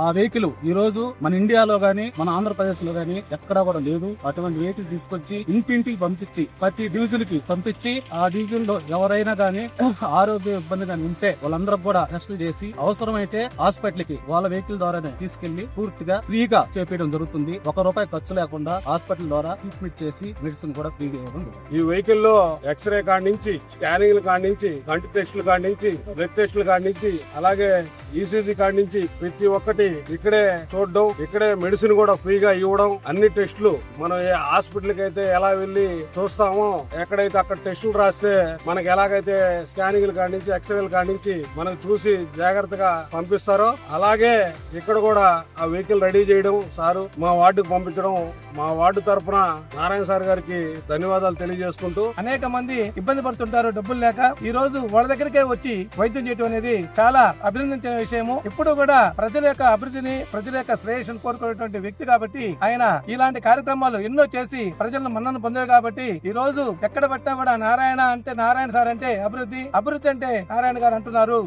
ఆ వెహికల్ ఈ రోజు మన ఇండియాలో గానీ మన ఆంధ్రప్రదేశ్లో గానీ ఎక్కడా కూడా లేదు. అటువంటి వెహికల్ తీసుకొచ్చి ఇంటింటికి పంపించి ప్రతి డివిజన్కి పంపించి ఆ డివిజన్లో ఎవరైనా గానీ ఆరోగ్య ఇబ్బంది గానీ ఉంటే వాళ్ళందరూ కూడా టెస్టులు చేసి అవసరమైతే హాస్పిటల్కి వాళ్ళ వెహికల్ ద్వారానే తీసుకెళ్ళి పూర్తిగా ఫ్రీగా చేపించడం జరుగుతుంది. ఒక రూపాయి ఖర్చు లేకుండా హాస్పిటల్ ద్వారా ట్రీట్మెంట్ చేసి మెడిసిన్ కూడా ఫ్రీగా ఇవ్వడం ఈ వెహికల్లో ఎక్స్రే కాడి నుంచి స్కానింగ్ కాడి నుంచి కంటి టెస్టులు కాడి నుంచి బ్లడ్ టెస్టులు కాడి నుంచి అలాగే ఈసీజీ కాడి నుంచి ప్రతి ఒక్కటి ఇక్కడే చూడడం ఇక్కడే మెడిసిన్ కూడా ఫ్రీగా ఇవ్వడం అన్ని టెస్టులు మనం ఏ హాస్పిటల్కి అయితే ఎలా వెళ్ళి చూస్తామో ఎక్కడైతే అక్కడ టెస్టులు రాస్తే మనకి ఎలాగైతే స్కానింగ్ కానించి ఎక్స్రేలు కానించి మనం మనకు చూసి జాగ్రత్తగా పంపిస్తారో అలాగే ఇక్కడ కూడా ఆ వెహికల్ రెడీ చేయడం సారు మా వార్డుకు పంపించడం. మా వార్డు తరపున నారాయణ సార్ గారికి ధన్యవాదాలు తెలియజేసుకుంటూ. అనేక మంది ఇబ్బంది పడుతుంటారు డబ్బులు లేక. ఈ రోజు వాళ్ళ దగ్గరికే వచ్చి వైద్యం చేయడం అనేది చాలా అభినందించిన విషయము. ఇప్పుడు కూడా ప్రజల యొక్క అభివృద్ధిని ప్రజల యొక్క శ్రేయస్సును కోరుకునేటువంటి వ్యక్తి కాబట్టి ఆయన ఇలాంటి కార్యక్రమాలు ఎన్నో చేసి ప్రజలను మన్నను పొందారు కాబట్టి ఈ రోజు ఎక్కడ పట్టినా కూడా నారాయణ అంటే నారాయణ సార్ అంటే అభివృద్ధి అభివృద్ధి అంటే నారాయణ గారు అంటున్నారు.